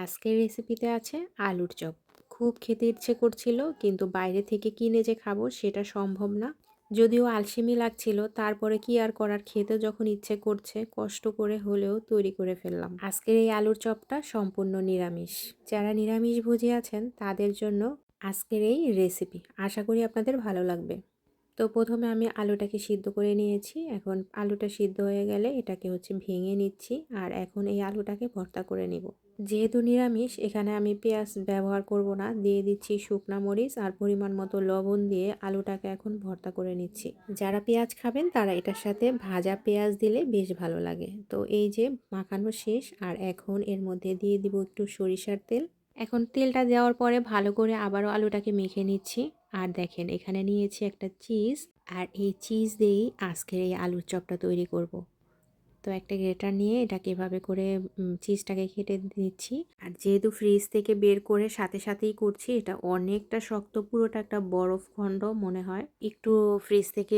আজকের রেসিপিতে আছে আলুর চপ। খুব খেতে ইচ্ছে করছিল, কিন্তু বাইরে থেকে কিনে যে খাব সেটা সম্ভব না। যদিও আলসেমি লাগছিল, তারপরে কি আর করার খেতে যখন ইচ্ছে করছে, কষ্ট করে হলেও তৈরি করে ফেললাম। আজকের এই আলুর চপটা সম্পূর্ণ নিরামিষ। যারা নিরামিষ ভুজি আছেন, তাদের জন্য আজকের এই রেসিপি আশা করি আপনাদের ভালো লাগবে। তো প্রথমে আমি আলুটাকে সিদ্ধ করে নিয়েছি। এখন আলুটা সিদ্ধ হয়ে গেলে এটাকে হচ্ছে ভেঙে নিচ্ছি আর এখন এই আলুটাকে ভর্তা করে নিব। যেহেতু নিরামিষ, এখানে আমি পেঁয়াজ ব্যবহার করব না। দিয়ে দিচ্ছি শুকনা মরিচ আর পরিমাণ মতো লবণ দিয়ে আলুটাকে এখন ভর্তা করে নিচ্ছি। যারা পেঁয়াজ খাবেন, তারা এটার সাথে ভাজা পেঁয়াজ দিলে বেশ ভালো লাগে। তো এই যে মাখানো শেষ, আর এখন এর মধ্যে দিয়ে দিব একটু সরিষার তেল। এখন তেলটা দেওয়ার পরে ভালো করে আবারও আলুটাকে মেখে নিচ্ছি। আর দেখেন, এখানে নিয়েছি একটা চিজ। আর এই চিজ দিয়েই আজকের এই আলুর চপটা তৈরি করব। তো একটা গ্রেটার নিয়ে এটাকে এভাবে করে চিজটাকে কেটে দিচ্ছি আর যেহেতু ফ্রিজ থেকে বের করে সাথে সাথেই করছি, এটা অনেকটা শক্ত, পুরোটা একটা বরফ খণ্ড মনে হয়। একটু ফ্রিজ থেকে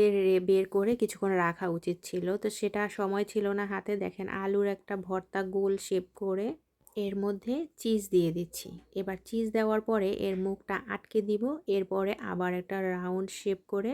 বের করে কিছুক্ষণ রাখা উচিত ছিল। তো সেটা সময় ছিল না হাতে। দেখেন আলুর একটা ভর্তা গোল শেপ করে এর মধ্যে চিজ দিয়ে দিচ্ছি। এবার চিজ দেওয়ার পরে এর মুখটা আটকে দিব, এরপরে আবার একটা রাউন্ড শেপ করে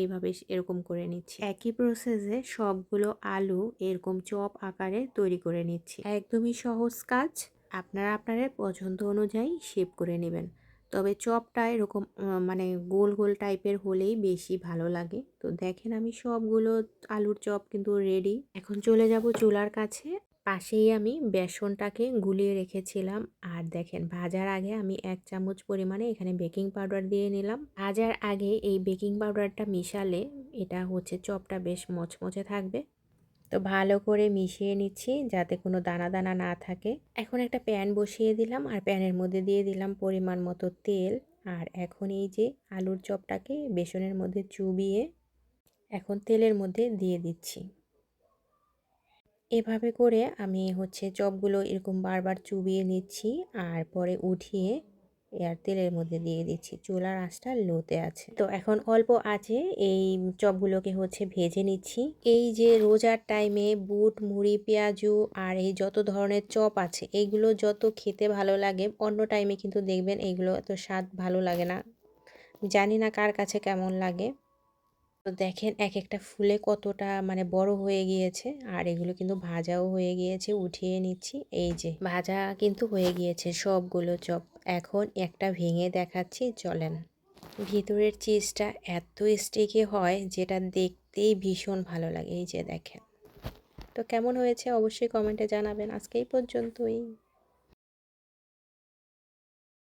এইভাবে এরকম করে নিচ্ছি। একই প্রসেসে সবগুলো আলু এরকম চপ আকারে তৈরি করে নিচ্ছি। একদমই সহজ কাজ, আপনারা আপনাদের পছন্দ অনুযায়ী শেপ করে নেবেন। তবে চপটা এরকম মানে গোল গোল টাইপের হলেই বেশি ভালো লাগে। তো দেখেন আমি সবগুলো আলুর চপ কিন্তু রেডি এখন চলে যাব চুলার কাছে। পাশেই আমি বেসনটাকে গুলিয়ে রেখেছিলাম। আর দেখেন, ভাজার আগে আমি এক চামচ পরিমাণে এখানে বেকিং পাউডার দিয়ে নিলাম। ভাজার আগে এই বেকিং পাউডারটা মিশালে এটা হচ্ছে চপটা বেশ মচমচে থাকবে। তো ভালো করে মিশিয়ে নিচ্ছি যাতে কোনো দানা দানা না থাকে। এখন একটা প্যান বসিয়ে দিলাম আর প্যানের মধ্যে দিয়ে দিলাম পরিমাণ মতো তেল। আর এখন এই যে আলুর চপটাকে বেসনের মধ্যে চুবিয়ে এখন তেলের মধ্যে দিয়ে দিচ্ছি। এভাবে করে আমি হচ্ছে চপগুলো এরকম বারবার চুবিয়ে নিচ্ছি আর পরে উঠিয়ে এয়ার তেলের মধ্যে দিয়ে দিচ্ছি। চুলার আঁচটা লোতে আছে। তো এখন অল্প আছে, এই চপগুলোকে হচ্ছে ভেজে নিচ্ছি। এই যে রোজার টাইমে বুট, মুড়ি, পেঁয়াজু আর এই যত ধরনের চপ আছে এইগুলো যত খেতে ভালো লাগে, অন্য টাইমে কিন্তু দেখবেন এইগুলো এত স্বাদ ভালো লাগে না। জানি না কার কাছে কেমন লাগে। তো দেখেন এক একটা ফুলে কতটা মানে বড় হয়ে গিয়েছে, আর এগুলো কিন্তু ভাজাও হয়ে গিয়েছে, উঠিয়ে নিচ্ছি। এই যে ভাজা কিন্তু হয়ে গিয়েছে সবগুলো চপ। এখন একটা ভেঙে দেখাচ্ছি, চলেন। ভিতরের চিজটা এত স্টিকি হয় যেটা দেখতেই ভীষণ ভালো লাগে। এই যে দেখেন। তো কেমন হয়েছে অবশ্যই কমেন্টে জানাবেন। আজকে এই পর্যন্তই।